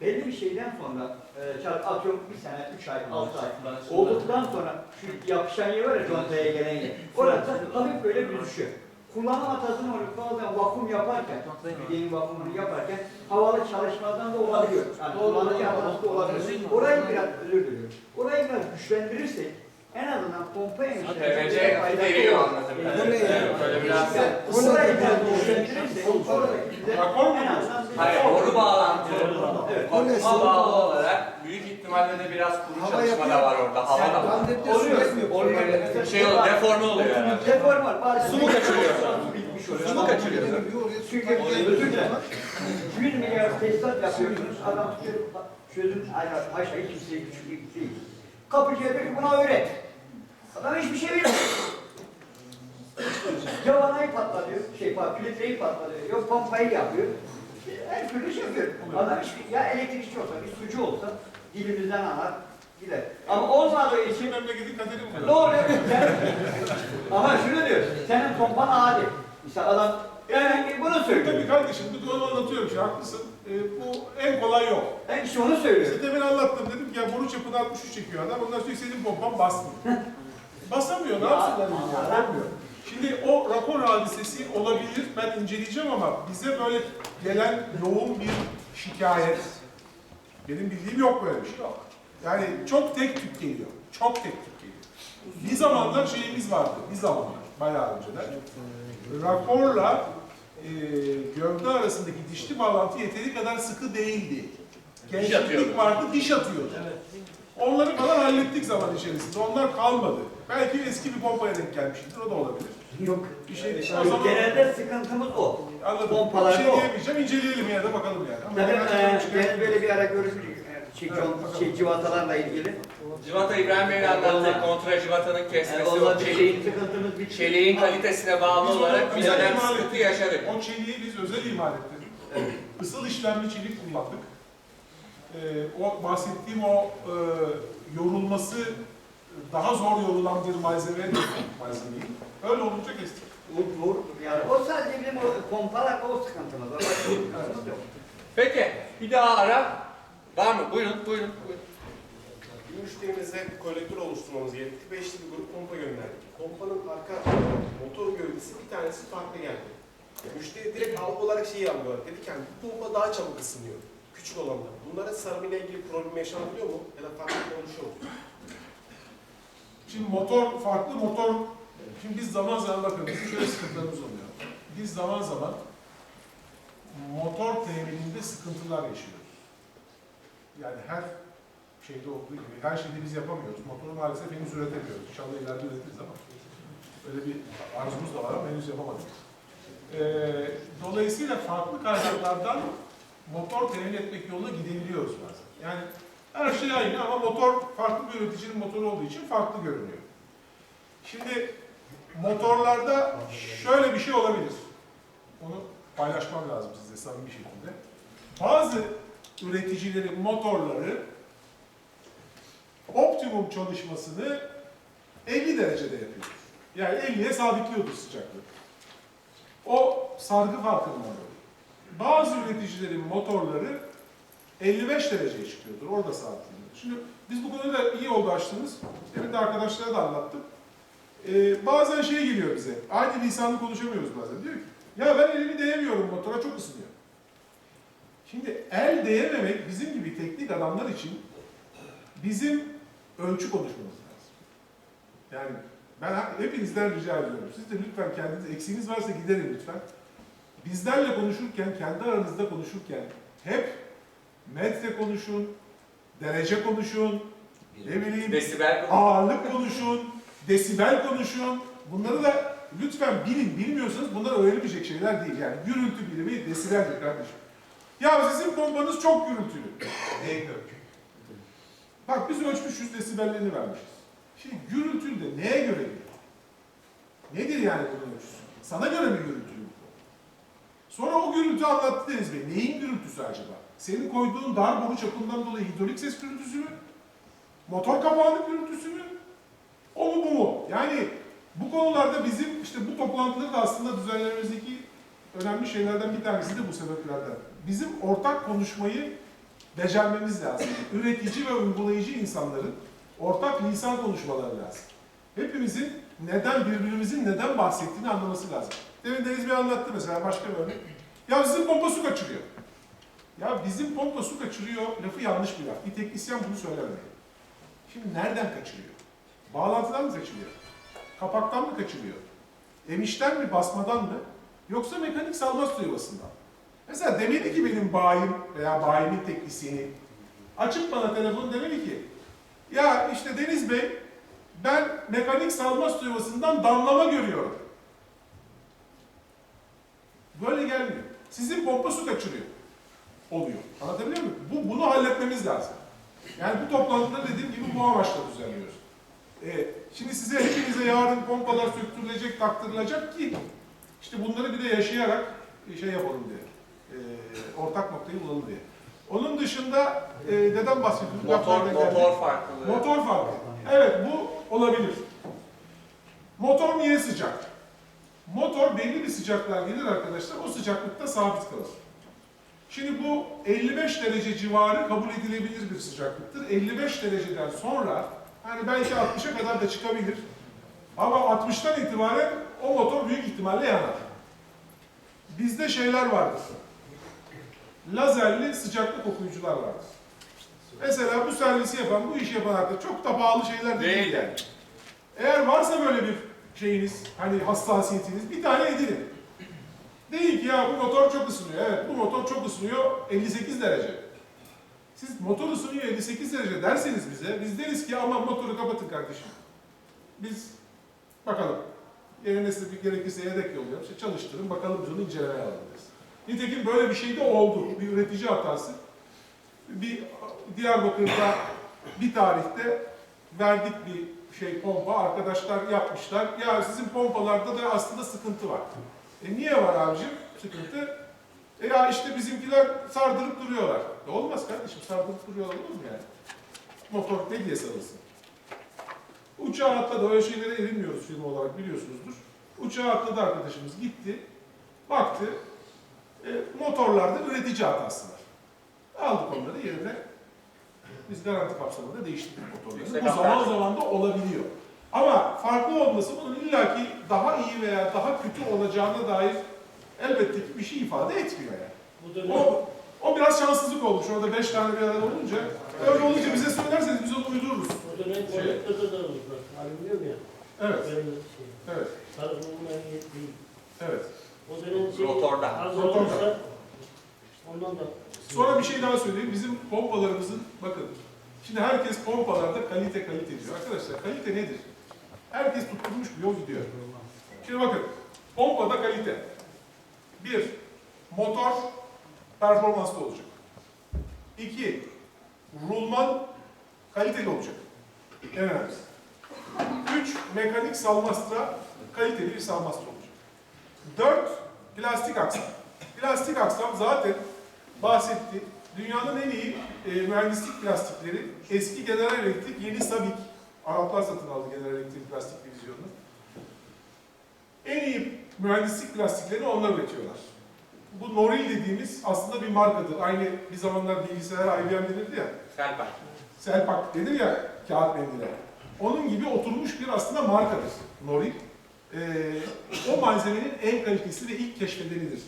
belli bir şeyden sonra e, çarp atıyorum bir sene, üç ay, altı ay olduktan sonra şu yapışan yer var ya contaya gelen yer. Orası hafif böyle büzüşüyor. Kullanım hatasını olup bazen vakum yaparken, videonun vakumunu yaparken havalı çalışmadan da olabiliyor. Yani kullanıcı hatası da olabilir. Orayı biraz özür diliyorum. Orayı biraz güçlendirirsek en azından pompa PVC veriyor anladım. Bu ne ya? Böyle biraz Yani orayı biraz güçlendirirsek oradaki bize Rapor mu? en azından bir- Hayır, boru bağlantı. Evet. O ne? Kopma bağlı olarak büyük ihtimalle de biraz kuru Hava çalışma yapıyor. da var orada. Hava da var. Oluyor. Bir şey oluyor, deforme oluyor herhalde. Deform var. Bazen Su mu kaçırıyor? Bitmiş oluyor. Su mu kaçırıyor? Dilerim. 100 milyar tesisat yapıyorsunuz. Adam tutuyor. Çözüm aşağı kimseye küçük değil. Kapıcıya diyor ki buna öğret. Adam hiçbir şey bilmiyor. Ya vanayı patlatıyor, şey filtreyi patlatıyor, yok pompayı yapıyor. Her türlü şey yapıyor. Adam hiçbir, ya elektrikçi olsa, bir sucu olsa dilimizden anlar, gider. Ama olmadığı için memleketin kaderi bu. Sen, ama şunu diyor, senin pompan adi. İşte adam, yani bunu söylüyor. Tabii kardeşim bu doğru anlatıyorum ki haklısın. Ee, bu en kolay yol. Ben işte onu söylüyorum. İşte demin anlattım dedim ki ya boru çapını 63 çekiyor adam. Ondan sonra senin pompan basmıyor. Basamıyor ne ya? Olmuyor. Şimdi o rapor hadisesi olabilir. Ben inceleyeceğim ama bize böyle gelen yoğun bir şikayet. Benim bildiğim yok böyle bir şey. Yani çok tek tük geliyor. Çok tek tük geliyor. Bir zamanlar şeyimiz vardı. Bir zamanlar. Bayağı önceden. Raporla e, gövde arasındaki dişli bağlantı yeteri kadar sıkı değildi. Gençlik vardı, diş atıyordu. Onları falan hallettik zaman içerisinde. Onlar kalmadı. Belki eski bir pompaya denk gelmiştir, o da olabilir. Yok. Bir şey değil. O zaman Genelde sıkıntımız o. anladım. pompalarda bir şey o. diyemeyeceğim, inceleyelim yine de bakalım yani. Ama Zaten genelde e, gene böyle bir ara görüşmüştük. e, Şey, şey, civatalarla ilgili. Civata İbrahim Bey'in anlattığı kontra civatanın Yani kesmesi, o bir çelik, şeyin sıkıntımız bitti. çeliğin kalitesine bağlı Biz onu olarak bir özel dönem imal sıkıntı ettik. yaşadık. O çeliği biz özel imal ettik. Isıl işlemli çelik kullandık. Ee, o bahsettiğim o e, yorulması daha zor yorulan bir malzeme malzemeyi. Öyle olunca kestik. Vur, vur. Yani o sadece bizim o pompalar o sıkıntımız. O başka bir sıkıntımız yok. Peki, bir daha ara. Var mı? Buyurun, buyurun. buyurun. Müşterimize kolektör oluşturmamız gerekti. Beşli bir grup pompa gönderdik. Pompanın arka motor gövdesi bir tanesi farklı geldi. Müşteri direkt algı olarak şeyi algıladı. Dedi ki "Yani bu pompa daha çabuk ısınıyor. Küçük olanlar. Bunlara sarımıyla ilgili problem yaşanabiliyor mu? Ya da farklı bir oluşuyor mu? Şimdi motor farklı motor. Şimdi biz zaman zaman bakın bizim şöyle sıkıntılarımız oluyor. Biz zaman zaman motor temininde sıkıntılar yaşıyoruz. Yani her şeyde olduğu gibi her şeyi biz yapamıyoruz. Motoru maalesef henüz üretemiyoruz. İnşallah ileride üretiriz ama öyle bir arzumuz da var ama henüz yapamadık. Ee, dolayısıyla farklı kaynaklardan motor temin etmek yoluna gidebiliyoruz bazen. Yani her şey aynı ama motor farklı bir üreticinin motoru olduğu için farklı görünüyor. Şimdi motorlarda şöyle bir şey olabilir. Onu paylaşmam lazım size samimi bir şekilde. Bazı üreticilerin motorları optimum çalışmasını 50 derecede yapıyor. Yani 50'ye sabitliyordur sıcaklığı. O sargı farkından dolayı. Bazı üreticilerin motorları 55 dereceye çıkıyordur. Orada sabitleniyor. Şimdi biz bu konuda da iyi oldu açtığımız. Demin de arkadaşlara da anlattım. Ee, bazen şey geliyor bize. Aynı lisanlı konuşamıyoruz bazen. Diyor ki ya ben elimi değemiyorum motora çok ısınıyor. Şimdi el değememek bizim gibi teknik adamlar için bizim ölçü konuşmamız lazım. Yani ben hepinizden rica ediyorum. Siz de lütfen kendiniz eksiğiniz varsa giderin lütfen. Bizlerle konuşurken, kendi aranızda konuşurken hep metre konuşun, derece konuşun, ne bileyim Desibel ağırlık konuşun, desibel konuşun. Bunları da lütfen bilin. Bilmiyorsanız bunlar öğrenemeyecek şeyler değil. Yani gürültü birimi desibeldir kardeşim. Ya sizin pompanız çok gürültülü. Bak biz ölçmüşüz desibellerini vermişiz. Şimdi gürültülü de neye göre geliyor? Nedir yani bunun ölçüsü? Sana göre mi gürültülü? Sonra o gürültü anlattı Deniz Bey. Neyin gürültüsü acaba? Senin koyduğun dar boru çapından dolayı hidrolik ses gürültüsü mü? Motor kapağının gürültüsü mü? O mu bu mu? Yani bu konularda bizim işte bu toplantıları da aslında düzenlememizdeki önemli şeylerden bir tanesi de bu sebeplerden. Bizim ortak konuşmayı becermemiz lazım. Üretici ve uygulayıcı insanların ortak lisan konuşmaları lazım. Hepimizin neden, birbirimizin neden bahsettiğini anlaması lazım. Demin Deniz Bey anlattı mesela başka bir örnek. Ya bizim pompa su kaçırıyor. Ya bizim pompa su kaçırıyor lafı yanlış bir laf. Bir teknisyen bunu söylemedi. Şimdi nereden kaçırıyor? Bağlantıdan mı kaçırıyor? Kapaktan mı kaçırıyor? Emişten mi, basmadan mı? Yoksa mekanik salma su yuvasından. Mesela demeli ki benim bayim veya bayimin teknisyeni açıp bana telefon demeli ki ya işte Deniz Bey ben mekanik salma su yuvasından damlama görüyorum. Böyle gelmiyor. Sizin pompa su kaçırıyor. Oluyor. Anlatabiliyor muyum? Bu, bunu halletmemiz lazım. Yani bu toplantıda dediğim gibi bu amaçla düzenliyoruz. Ee, şimdi size hepinize yarın pompalar söktürülecek, taktırılacak ki işte bunları bir de yaşayarak şey yapalım diye. Ee, ortak noktayı bulalım diye. Onun dışında e, neden bahsediyoruz? Motor, motor farklılığı. Motor farkı. Evet bu olabilir. Motor niye sıcak? Motor belli bir sıcaklığa gelir arkadaşlar. O sıcaklıkta sabit kalır. Şimdi bu 55 derece civarı kabul edilebilir bir sıcaklıktır. 55 dereceden sonra hani belki 60'a kadar da çıkabilir. Ama 60'tan itibaren o motor büyük ihtimalle yanar. Bizde şeyler vardır. Lazerli sıcaklık okuyucular vardır. Mesela bu servisi yapan, bu işi yapan arkadaş çok da pahalı şeyler değil, Değil. yani. Eğer varsa böyle bir şeyiniz, hani hassasiyetiniz bir tane edinin. Deyin ki ya bu motor çok ısınıyor. Evet bu motor çok ısınıyor 58 derece. Siz motor ısınıyor 58 derece derseniz bize biz deriz ki aman motoru kapatın kardeşim. Biz bakalım. Yerine size bir gerekirse yedek yolluyorum. İşte çalıştırın bakalım biz onu incelemeye alalım deriz. Nitekim böyle bir şey de oldu. Bir üretici hatası. Bir Diyarbakır'da bir tarihte verdik bir şey pompa. Arkadaşlar yapmışlar. Ya sizin pompalarda da aslında sıkıntı var. E niye var abicim sıkıntı? E ya işte bizimkiler sardırıp duruyorlar. E olmaz kardeşim sardırıp duruyorlar olur mu yani? Motor ne diye sarılsın? Uçağa atladı, öyle şeylere erinmiyoruz firma olarak biliyorsunuzdur. Uçağa atladı arkadaşımız gitti, baktı, e, motorlarda üretici hatası var. Aldık onları yerine, biz garanti kapsamında değiştirdik motorları. Bu zaman zaman da olabiliyor. Ama farklı olması bunun illaki daha iyi veya daha kötü olacağına dair elbette ki bir şey ifade etmiyor yani. O, o biraz şanssızlık olmuş. Orada beş tane bir arada olunca. Öyle olunca bize söylerseniz biz onu uydururuz. bu dönem kolektörde de olur. bak, Alüminyum ya. Evet, şey. evet, değil. evet. O dönem şey Rotorda. az olursa ondan da. Sonra bir şey daha söyleyeyim. Bizim pompalarımızın, bakın, şimdi herkes pompalarda kalite kalite diyor. Arkadaşlar kalite nedir? Herkes tutturmuş bir yol gidiyor. Şimdi bakın, pompada kalite. Bir, motor performanslı olacak. İki, rulman kaliteli olacak. En önemlisi. Üç, mekanik salmastra kaliteli bir salmastra olacak. Dört, plastik aksam. Plastik aksam zaten bahsetti. Dünyanın en iyi e, mühendislik plastikleri eski General Electric, yeni Sabic. Araplar satın aldı General Electric plastik divizyonunu. En iyi mühendislik plastiklerini onlar üretiyorlar. Bu Noril dediğimiz aslında bir markadır. Aynı bir zamanlar bilgisayar IBM denirdi ya. Selpak. Selpak denir ya kağıt mendile. Onun gibi oturmuş bir aslında markadır Noril. Ee, o malzemenin en kalitesi ve ilk keşfedenidir.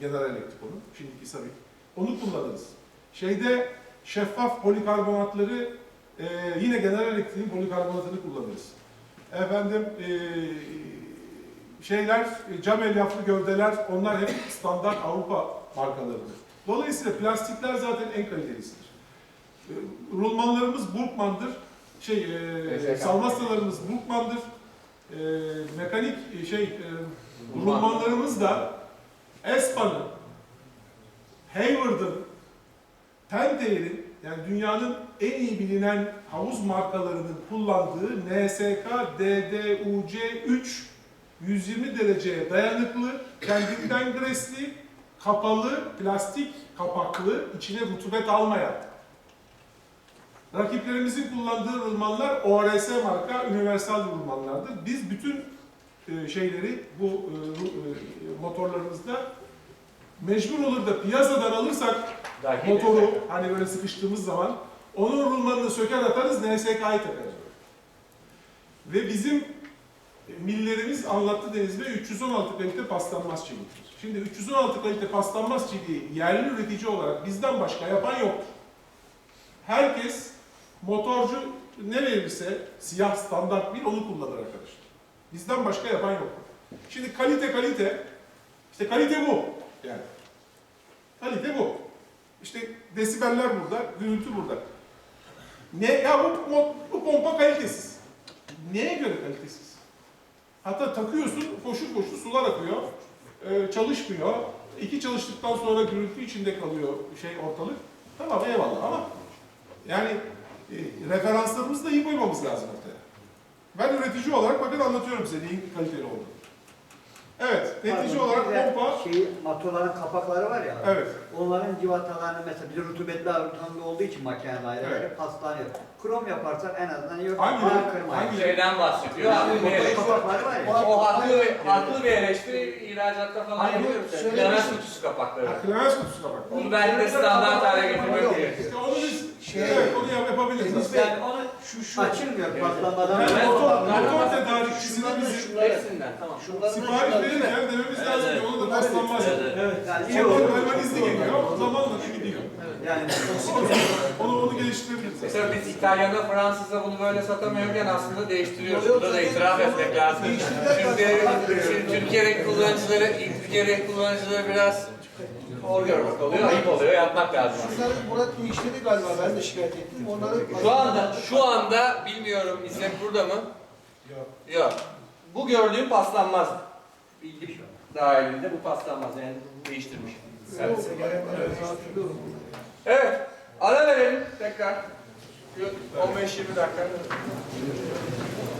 General Electric onun, şimdiki Sabic. Onu kullanırız. Şeyde şeffaf polikarbonatları e, yine General Electric'in polikarbonatını kullanırız. Efendim e, şeyler, cam elyaflı gövdeler onlar hep standart Avrupa markalarıdır. Dolayısıyla plastikler zaten en kalitelisidir. E, Rulmanlarımız Burkman'dır. Şey, e, SK. salmastralarımız Burkman'dır. E, mekanik şey e, rulmanlarımız da Espa'nın, Hayward'ın, Pentair'in yani dünyanın en iyi bilinen havuz markalarının kullandığı NSK DDUC3 120 dereceye dayanıklı, kendinden gresli, kapalı, plastik kapaklı, içine rutubet almayan. Rakiplerimizin kullandığı rulmanlar ORS marka universal rulmanlardır. Biz bütün e, şeyleri bu e, e, motorlarımızda mecbur olur da piyasadan alırsak Belki motoru hani böyle sıkıştığımız zaman onun rulmanını söker atarız NSK'yı takarız. Ve bizim millerimiz anlattı Deniz Bey 316 kalite paslanmaz çeliktir. Şimdi 316 kalite paslanmaz çeliği yerli üretici olarak bizden başka yapan yoktur. Herkes motorcu ne verirse siyah standart bir onu kullanır arkadaşlar. Bizden başka yapan yok. Şimdi kalite kalite işte kalite bu yani. Kalite bu. İşte desibeller burada, gürültü burada. Ne ya bu, mo- bu pompa kalitesiz. Neye göre kalitesiz? Hatta takıyorsun, koşu koşu sular akıyor, ee, çalışmıyor. İki çalıştıktan sonra gürültü içinde kalıyor şey ortalık. Tamam eyvallah ama yani e, referanslarımızı da iyi koymamız lazım ortaya. Ben üretici olarak bakın anlatıyorum size neyin kaliteli olduğunu. Evet, netice Pardon, olarak de pompa, Şeyi, motorların kapakları var ya. evet, Onların civatalarını mesela bir rutubetli ortamda olduğu için makine daireleri Evet. paslanıyor. Krom yaparsan en azından yok. Kapağı kırmayın. Hangileri? Şeyden bahsediyor. Haklı bir Motor eleştiri. kapakları var ya. O haklı, haklı bir eleştiri ihracatta falan Hayır, yapıyoruz. şöyle bir şey- kutusu kapakları. ha, Clemens kutusu kapak. Onu belki de standart hale getirmek gerekiyor. İşte onu biz, Şey- evet onu yap, yapabiliriz. Yani onu Şu şu. açılmıyor paslanmadan. Yani Evet. motor, Şunları. Hepsinden tamam. Şunları sipariş verirken dememiz lazım ki onu da paslanmaz. Evet. Yani iyi olur. hemen izni geliyor, zamanla da gidiyor. Yani Onu onu geliştirebiliriz. Mesela biz İtalyana, Fransız'a bunu böyle satamıyorken aslında değiştiriyoruz. Burada da itiraf etmek lazım. Şimdi, Türkiye'deki kullanıcıları, Türkiye'deki kullanıcıları biraz hor görmek oluyor, ayıp oluyor, yapmak lazım. Şunları Murat bu işledi galiba. Ben de şikayet ettim. Onları Şu anda, şu anda bilmiyorum İzzet burada mı? Yok. Yok. Bu gördüğüm paslanmaz. Bilgi dahilinde bu paslanmaz yani değiştirmiş. Evet. Evet. Ara verelim tekrar. 15-20 dakika.